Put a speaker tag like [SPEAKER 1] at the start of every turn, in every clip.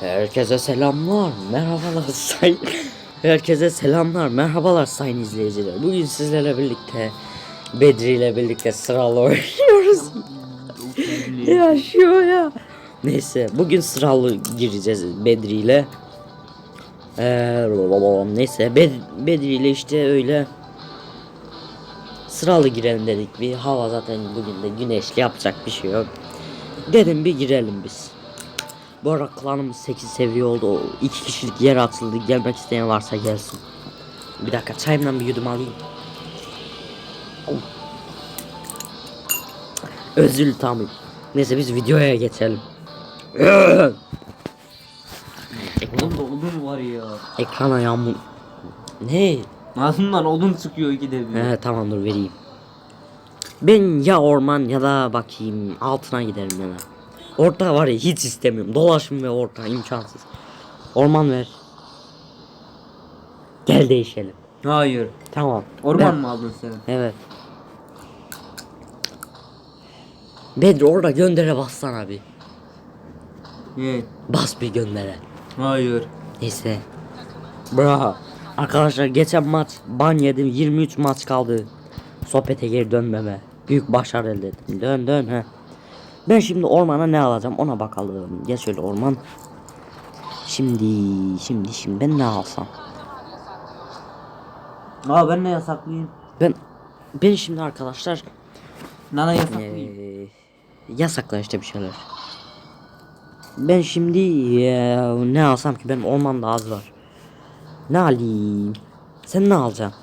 [SPEAKER 1] Herkese selamlar, merhabalar sayın. Herkese selamlar, merhabalar sayın izleyiciler. Bugün sizlerle birlikte Bedri ile birlikte sıralı oynuyoruz. ya şu ya. Neyse, bugün sıralı gireceğiz Bedri ile. Ee, neyse, Bed Bedri ile işte öyle sıralı girelim dedik. Bir hava zaten bugün de güneşli yapacak bir şey yok. Dedim bir girelim biz. Bu arada klanımız 8 seviye oldu. O 2 kişilik yer atıldı. Gelmek isteyen varsa gelsin. Bir dakika çayımdan bir yudum alayım. Oh. Özür tamam. Neyse biz videoya geçelim.
[SPEAKER 2] Oğlum da odun var ya.
[SPEAKER 1] Ekrana yağmur. Ne?
[SPEAKER 2] Ağzımdan odun çıkıyor ikide bir.
[SPEAKER 1] He tamam dur vereyim. Ben ya orman ya da bakayım altına giderim ya da. Orta var ya hiç istemiyorum. Dolaşım ve orta imkansız. Orman ver. Gel değişelim.
[SPEAKER 2] Hayır.
[SPEAKER 1] Tamam.
[SPEAKER 2] Orman
[SPEAKER 1] Ben-
[SPEAKER 2] mı aldın sen?
[SPEAKER 1] Evet. Bedri orada göndere bassana bir.
[SPEAKER 2] Evet.
[SPEAKER 1] Bas bir göndere.
[SPEAKER 2] Hayır.
[SPEAKER 1] Neyse. Bra. Arkadaşlar geçen maç ban yedim 23 maç kaldı. Sohbete geri dönmeme. Büyük başarı elde ettim. Dön dön he. Ben şimdi ormana ne alacağım ona bakalım. Gel şöyle orman. Şimdi şimdi şimdi ben ne alsam?
[SPEAKER 2] Aa ben ne yasaklayayım?
[SPEAKER 1] Ben ben şimdi arkadaşlar
[SPEAKER 2] Nana yasaklayayım.
[SPEAKER 1] Ee, yasakla işte bir şeyler. Ben şimdi eee, ne alsam ki benim ormanda az var. Ne alayım? Sen ne alacaksın?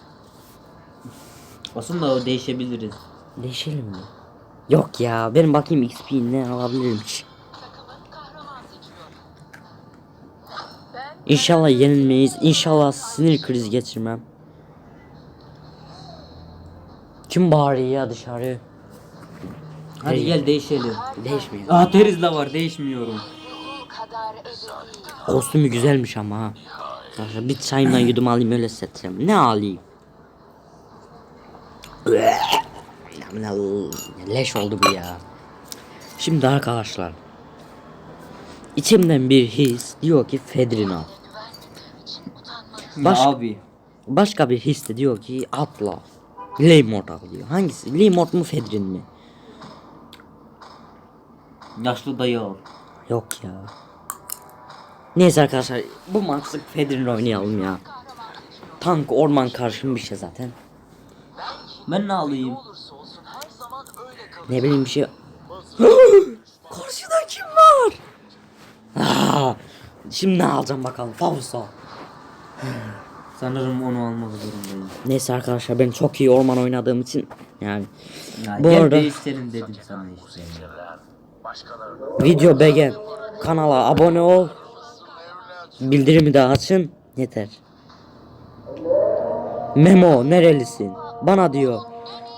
[SPEAKER 2] Aslında o değişebiliriz.
[SPEAKER 1] Değişelim mi? Yok ya benim bakayım XP ne alabilirim ki? İnşallah yenilmeyiz. İnşallah sinir krizi geçirmem. Kim bağırıyor ya dışarı?
[SPEAKER 2] Hadi gel değişelim.
[SPEAKER 1] Değişmiyor.
[SPEAKER 2] Aa teriz de var değişmiyorum.
[SPEAKER 1] Kostümü güzelmiş ama ha. Arkadaşlar bir çayımdan yudum alayım öyle seçeceğim. Ne alayım? Leş oldu bu ya. Şimdi arkadaşlar. İçimden bir his diyor ki Fedrin al. Baş-
[SPEAKER 2] abi.
[SPEAKER 1] Başka bir his de diyor ki atla. Leymort al diyor. Hangisi? Leymort mu Fedrin mi?
[SPEAKER 2] Yaşlı dayı al.
[SPEAKER 1] Yok ya. Neyse arkadaşlar bu maçlık Fedrin oynayalım ya. Tank orman karşım bir şey zaten.
[SPEAKER 2] Ben ne alayım?
[SPEAKER 1] Ne bileyim bir şey. Karşıda kim var? Aa, şimdi ne alacağım bakalım. Fausto.
[SPEAKER 2] Sanırım onu almak zorundayım.
[SPEAKER 1] Neyse arkadaşlar ben çok iyi orman oynadığım için yani
[SPEAKER 2] Ya
[SPEAKER 1] Bu arada-
[SPEAKER 2] değiştirelim dedim sana işte.
[SPEAKER 1] video beğen, kanala abone ol, bildirimi de açın yeter. Memo nerelisin? Bana diyor.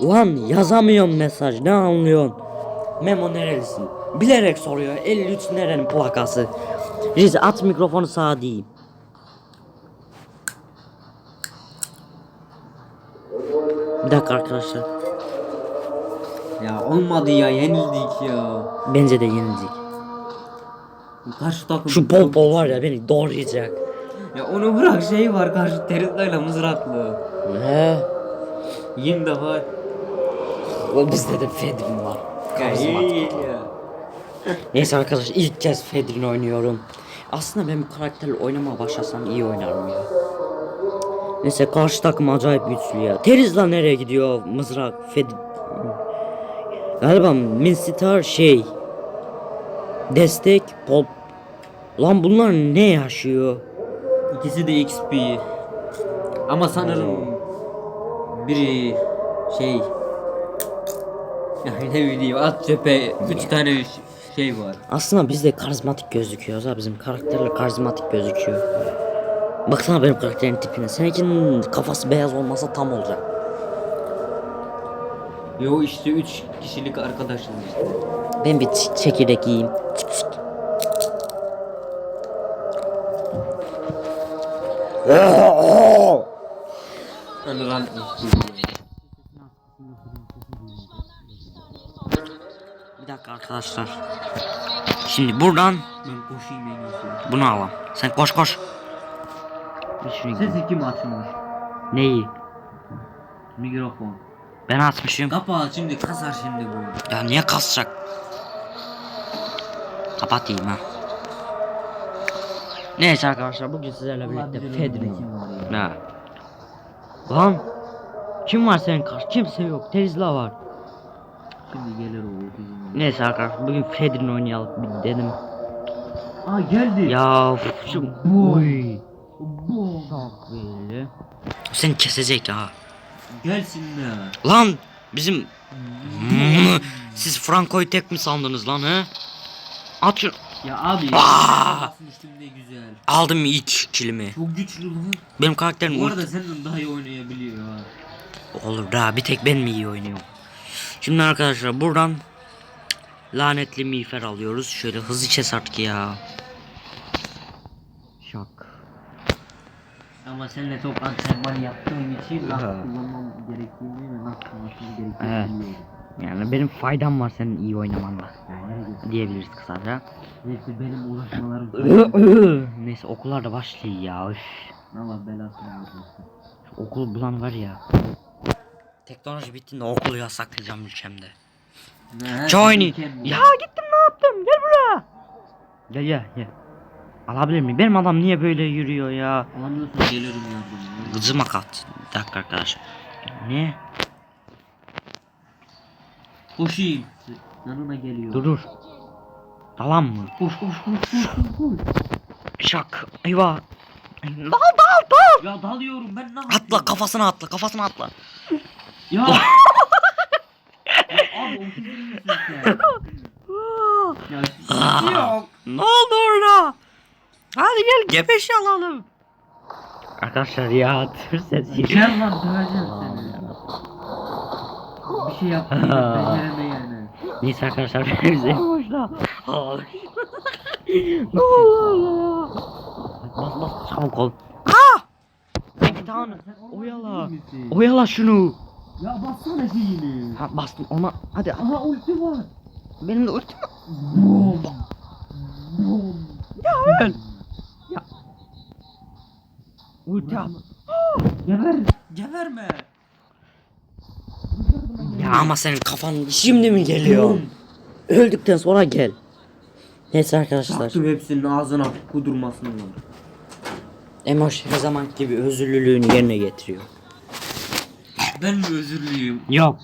[SPEAKER 1] Lan yazamıyorum mesaj ne anlıyorsun? Memo nerelisin? Bilerek soruyor 53 nerenin plakası. Riz at mikrofonu sağa diyeyim. Bir dakika arkadaşlar.
[SPEAKER 2] Ya olmadı ya yenildik ya.
[SPEAKER 1] Bence de yenildik.
[SPEAKER 2] Karşı takım.
[SPEAKER 1] Şu bol bol var ya beni doğrayacak.
[SPEAKER 2] Ya onu bırak şey var karşı teritlayla mızraklı. Ne? 20 defa
[SPEAKER 1] Oğlum bizde de Fedrin var. Neyse arkadaşlar ilk kez Fedrin oynuyorum. Aslında ben bu karakterle oynamaya başlasam iyi oynarım ya. Neyse karşı takım acayip güçlü ya. Terizla nereye gidiyor mızrak Fed... Galiba Minsitar şey... Destek pop... Lan bunlar ne yaşıyor?
[SPEAKER 2] İkisi de XP. Ama sanırım biri şey ya ne bileyim at çöpe 3 tane şey var.
[SPEAKER 1] Aslında biz de karizmatik gözüküyoruz ha bizim karakterler karizmatik gözüküyor. Baksana benim karakterin tipine. Seninkinin kafası beyaz olmasa tam olacak.
[SPEAKER 2] Yo işte 3 kişilik arkadaşız işte.
[SPEAKER 1] Ben bir çekirdek yiyeyim. Çık çık. Arkadaşlar. Şimdi buradan
[SPEAKER 2] Ben koşayım en iyisi.
[SPEAKER 1] Bunu alalım. Sen koş koş. Şunu
[SPEAKER 2] Sesi kim açmış?
[SPEAKER 1] Neyi?
[SPEAKER 2] Mikrofon.
[SPEAKER 1] Ben atmışım.
[SPEAKER 2] Kapağı şimdi kasar şimdi bu.
[SPEAKER 1] Ya niye kasacak? Kapatayım ha. Neyse arkadaşlar bugün sizlerle birlikte Fedrin. Ne? Lan kim var senin karşı? Kimse yok. Terizla var.
[SPEAKER 2] Şimdi gelir o bizim.
[SPEAKER 1] Neyse arkadaşlar bugün Fedrin oynayalım dedim.
[SPEAKER 2] Aa geldi.
[SPEAKER 1] Ya şu
[SPEAKER 2] Bu.
[SPEAKER 1] Uy.
[SPEAKER 2] Bu.
[SPEAKER 1] Çok böyle. Seni kesecek ha.
[SPEAKER 2] Gelsinler.
[SPEAKER 1] Lan bizim siz Franco'yu tek mi sandınız lan he? At şu
[SPEAKER 2] Ya abi. Ne güzel.
[SPEAKER 1] aldım ilk kilimi.
[SPEAKER 2] Çok güçlü lan.
[SPEAKER 1] Benim karakterim
[SPEAKER 2] Bu arada senden daha iyi oynayabiliyor ha.
[SPEAKER 1] Olur daha bir tek ben mi iyi oynuyorum? Şimdi arkadaşlar buradan lanetli miğfer alıyoruz. Şöyle hızlı kes artık ya. Şak.
[SPEAKER 2] Ama seninle çok antrenman yaptığım için nasıl kullanmam gerektiğini ve nasıl kullanmam gerektiğini
[SPEAKER 1] Evet. Yani benim faydam var senin iyi oynamanla.
[SPEAKER 2] Yani
[SPEAKER 1] Diyebiliriz kısaca.
[SPEAKER 2] Hepsi benim uğraşmalarım.
[SPEAKER 1] Neyse okullar da başlıyor ya. Üf.
[SPEAKER 2] Allah belasını versin.
[SPEAKER 1] Okul bulan var ya. Teknoloji bittiğinde okulu yasaklayacağım ülkemde. Johnny. Ya gittim ne yaptım? Gel buraya. Gel gel gel. Alabilir miyim? Benim adam niye böyle yürüyor ya?
[SPEAKER 2] Alamıyorsun gelirim yardım.
[SPEAKER 1] Gıcıma kat. Bir dakika arkadaş. Ne?
[SPEAKER 2] Koşayım. Yanına geliyor.
[SPEAKER 1] Dur dur. Dalan mı?
[SPEAKER 2] Koş koş koş koş koş.
[SPEAKER 1] Şak. Eyvah. Dal dal dal.
[SPEAKER 2] Ya dalıyorum ben ne
[SPEAKER 1] Atla kafasına atla kafasına atla.
[SPEAKER 2] Ya. ya abi misin sen? Ya
[SPEAKER 1] Aa.
[SPEAKER 2] yok.
[SPEAKER 1] ne oldu orada? Hadi gel gebeş alalım. Arkadaşlar ya tır sesi.
[SPEAKER 2] Gel lan döveceğim seni. Bir şey yaptım becereme yani.
[SPEAKER 1] Neyse arkadaşlar bize boşla. ne oluyor ya? Bas bas çabuk ol. Aa! Peki tamam. Oyala. Oyala şunu.
[SPEAKER 2] Ya bassana şeyini.
[SPEAKER 1] Ha bastım ona. Hadi.
[SPEAKER 2] Aha ulti var.
[SPEAKER 1] Benim de ultim.
[SPEAKER 2] Bom. Bom.
[SPEAKER 1] Ya öl. Ya. Ulti at.
[SPEAKER 2] Geber. Geberme.
[SPEAKER 1] Ya ama senin kafan şimdi mi geliyor? Öldükten sonra gel. Neyse arkadaşlar.
[SPEAKER 2] Taktım hepsinin ağzına kudurmasını var.
[SPEAKER 1] Emoş her zaman gibi özürlülüğünü yerine getiriyor.
[SPEAKER 2] Ben mi özürlüyüm?
[SPEAKER 1] Yok.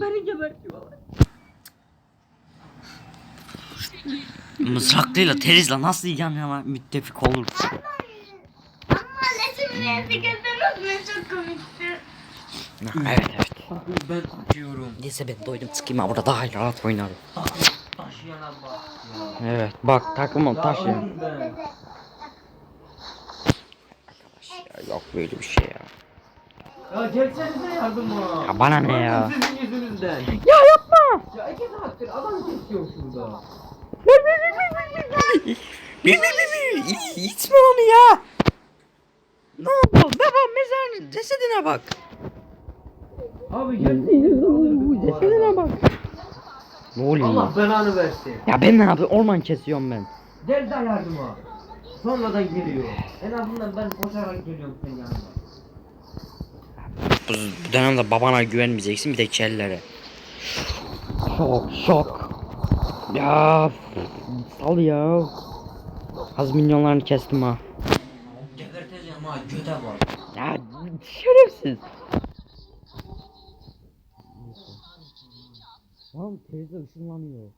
[SPEAKER 2] Beni gebertiyorlar.
[SPEAKER 1] Mızraklıyla terizle nasıl yan yana müttefik olur?
[SPEAKER 3] Ama resimleri gördünüz mü? Çok komikti.
[SPEAKER 1] evet evet.
[SPEAKER 2] Ben atıyorum.
[SPEAKER 1] Neyse ben doydum sıkayım ha burada daha rahat oynarım.
[SPEAKER 2] Taşıyana bak
[SPEAKER 1] Evet bak takımım taş ya.
[SPEAKER 2] öldüm ben.
[SPEAKER 1] ya. Yok böyle bir şey ya.
[SPEAKER 2] Ya gelsenize yardıma.
[SPEAKER 1] Ya bana ne ya?
[SPEAKER 2] Sizin yüzünüzden.
[SPEAKER 1] Ya yapma.
[SPEAKER 2] Ya iki saattir adam kesiyor şurada.
[SPEAKER 1] Bir bir bir bir itme onu ya. Ne oldu? Baba mezarın cesedine bak.
[SPEAKER 2] Abi gelsenize
[SPEAKER 1] Cesedine bak. Ne oluyor?
[SPEAKER 2] Allah belanı versin.
[SPEAKER 1] Ya ben ne yapayım? Orman kesiyorum ben.
[SPEAKER 2] Gel de yardıma. Sonradan geliyor. En azından ben koşarak geliyorum senin yanına.
[SPEAKER 1] Bu, bu dönemde babana güvenmeyeceksin bir de kellere. Şok şok. Ya sal ya. Az milyonlarını kestim ha.
[SPEAKER 2] Geberteceğim ha göte bak.
[SPEAKER 1] Ya şerefsiz. Lan teyze ışınlanıyor.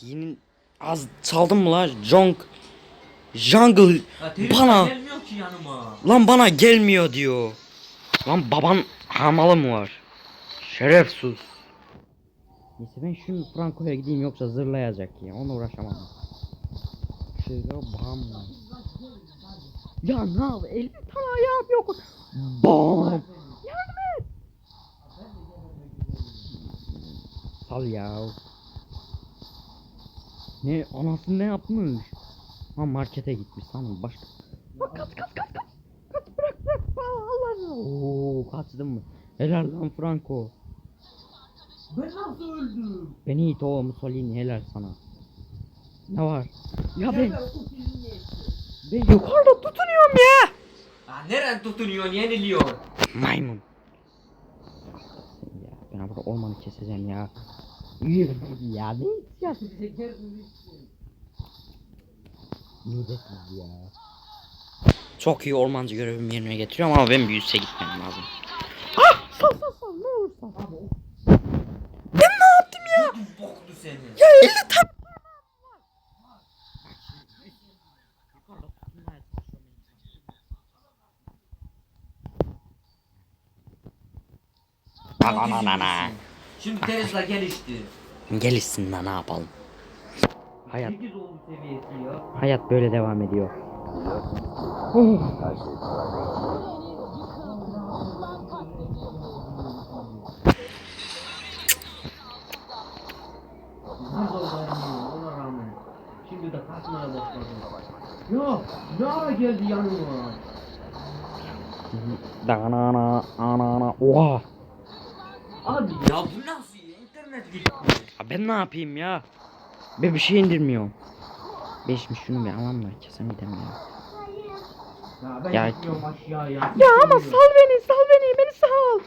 [SPEAKER 1] Yeni az çaldın mı lan? Jong Jungle
[SPEAKER 2] Ya
[SPEAKER 1] bana
[SPEAKER 2] gelmiyor ki yanıma.
[SPEAKER 1] lan bana gelmiyor diyor. Lan baban hamalı mı var? Şerefsiz. Neyse ben şu Franco'ya gideyim yoksa zırlayacak ya. Ona uğraşamam. Şöyle bam. Ya ne yap? Elim tane ayağım yok. Bam. Yardım et. Sal ya. Ne anasını ne yapmış? Ha markete gitmiş sanırım başka. Bak kaç kaç kaç kaç. Kaç bırak bırak. Allah Allah. Oo kaçtın mı? Helal lan Franco.
[SPEAKER 2] Ben nasıl öldüm?
[SPEAKER 1] Benito Mussolini helal sana. Ne var? Ya ben, ben yukarıda tutunuyorum ya.
[SPEAKER 2] Aa, neren tutunuyorsun yeniliyor.
[SPEAKER 1] Maymun. Ya ben burada ormanı keseceğim ya. Yürü ya ne ya? Midesiz ya. Çok iyi ormancı görevimi yerine getiriyorum ama ben büyüse gitmem lazım. Ah! Sal sal sal ne olursa. Ben ne yaptım ya?
[SPEAKER 2] Boklu seni.
[SPEAKER 1] Ya elli tam. Ananana.
[SPEAKER 2] Şimdi Tesla gelişti.
[SPEAKER 1] Gelişsin lan ne yapalım. Hayat
[SPEAKER 2] 8 oldu seviyesi ya.
[SPEAKER 1] hayat böyle devam ediyor.
[SPEAKER 2] Rağmen. Şimdi de kaçmaya başladı. Ya ne ara geldi yanıma?
[SPEAKER 1] Danana anana. Oha.
[SPEAKER 2] Abi ya bu nasıl? İnternet gitti.
[SPEAKER 1] Ben ne yapayım ya? Ben bir şey indirmiyorum. Beşmiş şunu bir alan var kesemeyeceğim ya.
[SPEAKER 2] Ya ben
[SPEAKER 1] Ya-
[SPEAKER 2] aşağıya.
[SPEAKER 1] Ya ama sal beni sal beni beni sal.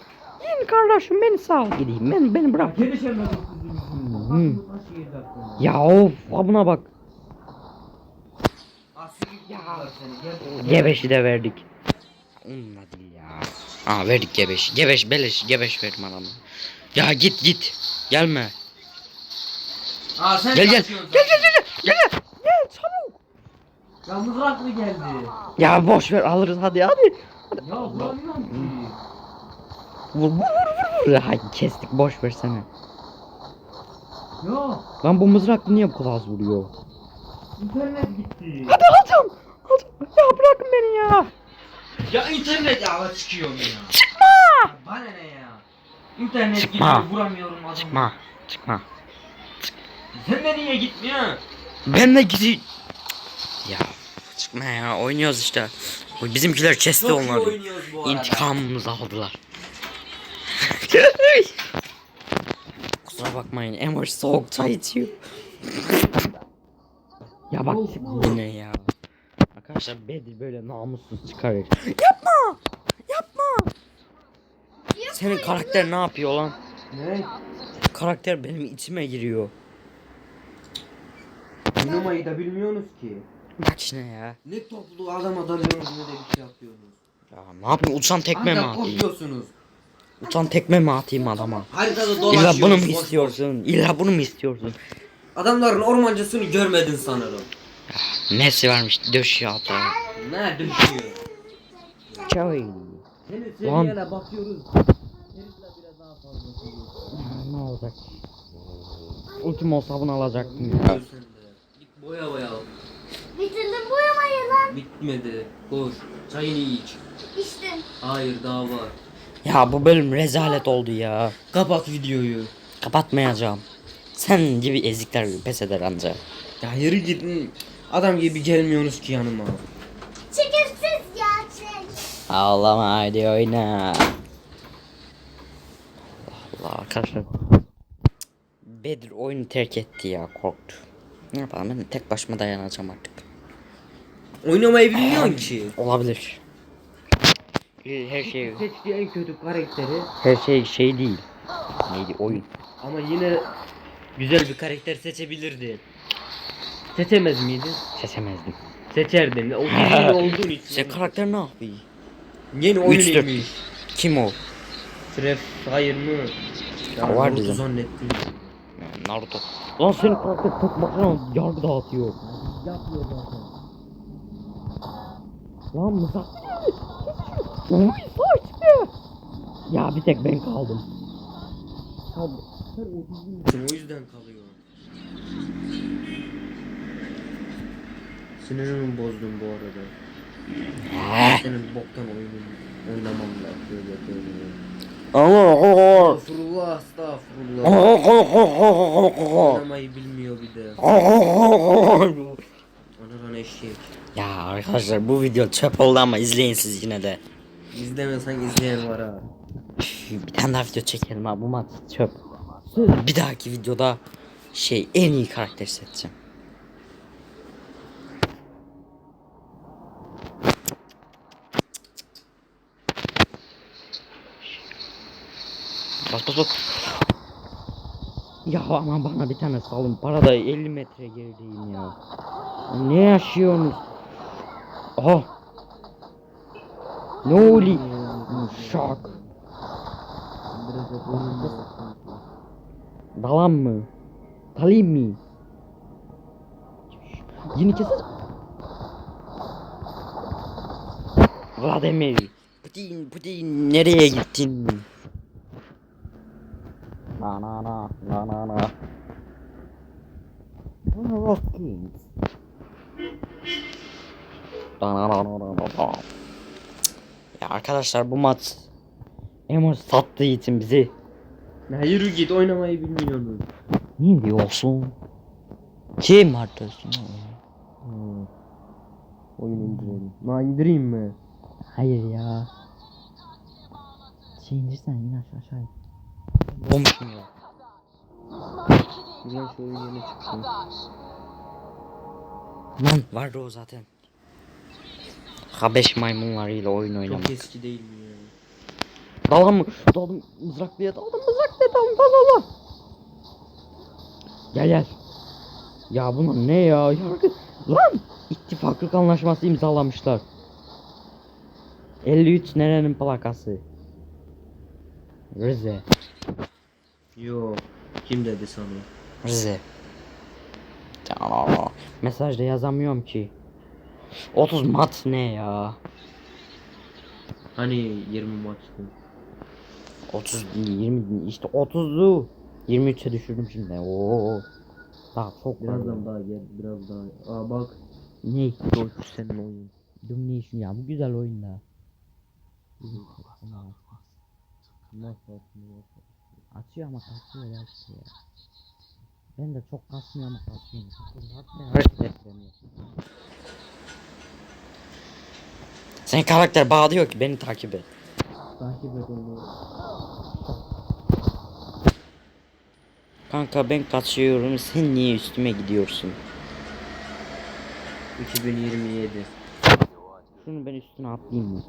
[SPEAKER 1] İn kardeşim beni sal. Gideyim ben beni bırak.
[SPEAKER 2] Aklımı taşıyacaktım.
[SPEAKER 1] Ya of ha buna bak.
[SPEAKER 2] Ya.
[SPEAKER 1] Gebeşi de verdik. Onunla değil ya. Aa verdik gebeş. Gebeş beleş gebeş verdim adamı. Ya git git. Gelme.
[SPEAKER 2] Aa sen
[SPEAKER 1] Gel gel. Gel gel gel gel. Gel gel çabuk.
[SPEAKER 2] Ya mızraklı geldi.
[SPEAKER 1] Ya boş ver alırız hadi hadi.
[SPEAKER 2] Ya vuramıyorum ki.
[SPEAKER 1] Vur vur vur vur. Hay kestik boş versene.
[SPEAKER 2] Ya
[SPEAKER 1] Lan bu mızraklı niye bu kadar az vuruyor?
[SPEAKER 2] internet gitti.
[SPEAKER 1] Hadi alacağım. alacağım. Ya bırakın beni ya.
[SPEAKER 2] Ya internet ya çıkıyorum ya.
[SPEAKER 1] Çıkma.
[SPEAKER 2] Bana ne ya? İnternet
[SPEAKER 1] Çıkma.
[SPEAKER 2] gidiyor vuramıyorum adamı.
[SPEAKER 1] Çıkma. Çıkma.
[SPEAKER 2] Sen de niye gitmiyorsun?
[SPEAKER 1] Ben de gideyim. Ya çıkma ya oynuyoruz işte. Bu Bizimkiler kesti
[SPEAKER 2] Çok iyi
[SPEAKER 1] onları.
[SPEAKER 2] oynuyoruz bu arada.
[SPEAKER 1] İntikamımızı aldılar. Kusura bakmayın Emir soğuk çay içiyor. ya bak yine ya. Arkadaşlar Bedir böyle namussuz çıkarır. Yapma! Yapma! Senin karakter ne yapıyor lan?
[SPEAKER 2] Ne?
[SPEAKER 1] Karakter benim içime giriyor.
[SPEAKER 2] Oynamayı da bilmiyorsunuz ki.
[SPEAKER 1] Bak şimdi ya.
[SPEAKER 2] Ne toplu adama dalıyorsunuz ne de bir şey yapıyorsunuz.
[SPEAKER 1] Ya ne yapayım uçan tekme mi atayım?
[SPEAKER 2] korkuyorsunuz.
[SPEAKER 1] Uçan tekme mi atayım adama?
[SPEAKER 2] Haritada
[SPEAKER 1] İlla
[SPEAKER 2] dolaşıyorsunuz.
[SPEAKER 1] bunu mu istiyorsun? İlla bunu mu istiyorsun?
[SPEAKER 2] Adamların ormancısını görmedin sanırım.
[SPEAKER 1] Nesi varmış döşüyor ata.
[SPEAKER 2] Ne düşüyor?
[SPEAKER 1] Çay. Lan.
[SPEAKER 2] seviyene bakıyoruz. Herifle biraz daha fazla.
[SPEAKER 1] Ne olacak? Ultim olsa bunu alacaktım ya.
[SPEAKER 2] Boya boya.
[SPEAKER 3] Bitirdim boyamayı lan.
[SPEAKER 2] Bitmedi. Koş. Çayını iç.
[SPEAKER 3] İşte.
[SPEAKER 2] Hayır daha var.
[SPEAKER 1] Ya bu bölüm rezalet oldu ya.
[SPEAKER 2] Kapat videoyu.
[SPEAKER 1] Kapatmayacağım. Sen gibi ezikler pes eder anca.
[SPEAKER 2] Ya yürü gidin. Adam gibi gelmiyorsunuz ki yanıma.
[SPEAKER 3] Çekimsiz ya çek.
[SPEAKER 1] Ağlama hadi oyna. Allah Allah arkadaşlar. Bedir oyunu terk etti ya korktu. Ne yapalım ben tek başıma dayanacağım artık.
[SPEAKER 2] Oynamayı bilmiyorsun ki.
[SPEAKER 1] Olabilir. Her şey
[SPEAKER 2] Seçtiği en kötü karakteri
[SPEAKER 1] her şey şey değil. Neydi oyun?
[SPEAKER 2] ama yine güzel bir karakter seçebilirdi. Seçemez miydin?
[SPEAKER 1] Seçemezdim.
[SPEAKER 2] Seçerdin. O yeni olduğun için.
[SPEAKER 1] Sen karakter ne yapıyor?
[SPEAKER 2] Yeni oyun
[SPEAKER 1] Üç, dört.
[SPEAKER 2] inmiş.
[SPEAKER 1] Kim o?
[SPEAKER 2] Tref hayır mı? Ya
[SPEAKER 1] O var
[SPEAKER 2] Naruto
[SPEAKER 1] bizim.
[SPEAKER 2] zannettim.
[SPEAKER 1] Naruto. Lan senin karakter tek başına yargı dağıtıyor.
[SPEAKER 2] Yapmıyor zaten.
[SPEAKER 1] Lan mızrak. Uy saçma. Ya bir tek ben kaldım.
[SPEAKER 2] Sen otizmlisin o yüzden kalıyor. Sinirimi bozdun bu arada. Senin boktan oyunun oynamam lazım. Böyle böyle.
[SPEAKER 1] Allah
[SPEAKER 2] Estağfurullah. Oynamayı bilmiyor bir de. Anaran eşek.
[SPEAKER 1] Ya arkadaşlar bu video çöp oldu ama izleyin siz yine de.
[SPEAKER 2] İzlemesen izleyen var ha.
[SPEAKER 1] Bir tane daha video çekelim ha bu maç çöp. Bir dahaki videoda şey en iyi karakter seçeceğim. Bas. Ya ama bana bir tane salın. Para da 50 metre gerideyim ya. Ne yaşıyorsunuz? Aha. Ne oluyor? Şok. Dalan mı? Dalayım mı? Yeni kesin. Vladimir. Putin, Putin nereye gittin? Na na na na na na. Rocking. Da na na na na na na. Ya arkadaşlar bu maç Emos sattığı için bizi
[SPEAKER 2] Ya yürü git oynamayı bilmiyorsun.
[SPEAKER 1] ne diyorsun? Kim artırsın?
[SPEAKER 2] Hmm. Oyun indirelim. Na indireyim mi?
[SPEAKER 1] Hayır ya. Şey indirsen in aşağı aşağı. Olmuşum ya.
[SPEAKER 2] Ulan şu oyun yeni çıktı.
[SPEAKER 1] Lan vardı o zaten. Habeş maymunlarıyla oyun oynamak.
[SPEAKER 2] Çok eski değil mi ya?
[SPEAKER 1] Dalan mı? Daldım mızraklıya daldım mızraklıya daldım dal dal Gel gel. Ya bunlar ne ya? Yargı... Lan! İttifaklık anlaşması imzalamışlar. 53 nerenin plakası? Rize.
[SPEAKER 2] Yo. Kim dedi sana?
[SPEAKER 1] Rize. Aa, Mesajda yazamıyorum ki. 30 mat ne ya?
[SPEAKER 2] Hani 20 maçtı.
[SPEAKER 1] 30 20 işte 30'lu 23'e düşürdüm şimdi. Oo. Daha çok.
[SPEAKER 2] Birazdan daha gel. Biraz daha. Aa bak.
[SPEAKER 1] Ne?
[SPEAKER 2] Golf senin oyun.
[SPEAKER 1] Domination ya bu güzel oyun
[SPEAKER 2] Nasıl
[SPEAKER 1] Açıyor ama kasmıyor ya işte ya. Ben de çok kasmıyor ama kasmıyor. Ettiremiyor. Senin karakter bağlıyor ki beni takip et.
[SPEAKER 2] Takip et onu.
[SPEAKER 1] Kanka ben kaçıyorum sen niye üstüme gidiyorsun?
[SPEAKER 2] 2027.
[SPEAKER 1] Şunu ben üstüne atlayayım mı?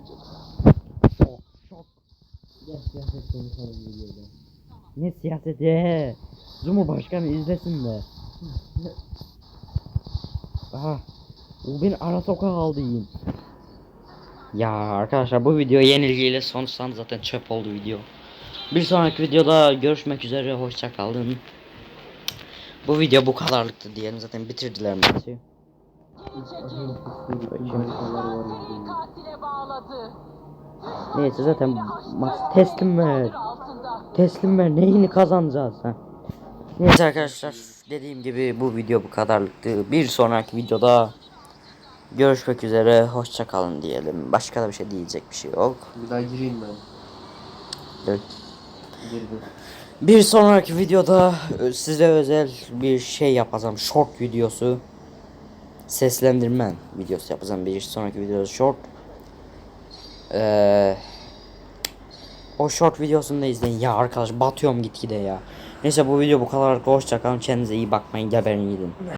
[SPEAKER 2] Gel siyaset konuşalım videoda.
[SPEAKER 1] Ne siyaseti? Cumhurbaşkanı izlesin de. Aha. O beni ara sokağa aldı yiyin. Ya arkadaşlar bu video yenilgiyle sonuçlandı zaten çöp oldu video. Bir sonraki videoda görüşmek üzere hoşça kalın. Bu video bu kadarlıktı diyelim zaten bitirdiler maçı.
[SPEAKER 4] katile bağladı.
[SPEAKER 1] Neyse zaten maç teslim ver. Teslim ver neyini kazanacağız ha. Neyse arkadaşlar dediğim gibi bu video bu kadarlıktı. Bir sonraki videoda görüşmek üzere hoşça kalın diyelim. Başka da bir şey diyecek bir şey yok.
[SPEAKER 2] Bir daha gireyim ben.
[SPEAKER 1] Evet.
[SPEAKER 2] Girdim.
[SPEAKER 1] Bir sonraki videoda size özel bir şey yapacağım. Short videosu. Seslendirmen videosu yapacağım. Bir sonraki videoda short. Ee, o short videosunu da izleyin. Ya arkadaş batıyorum gitgide ya. Neyse bu video bu kadar. Hoşça kalın. Kendinize iyi bakmayın. Geberin gidin.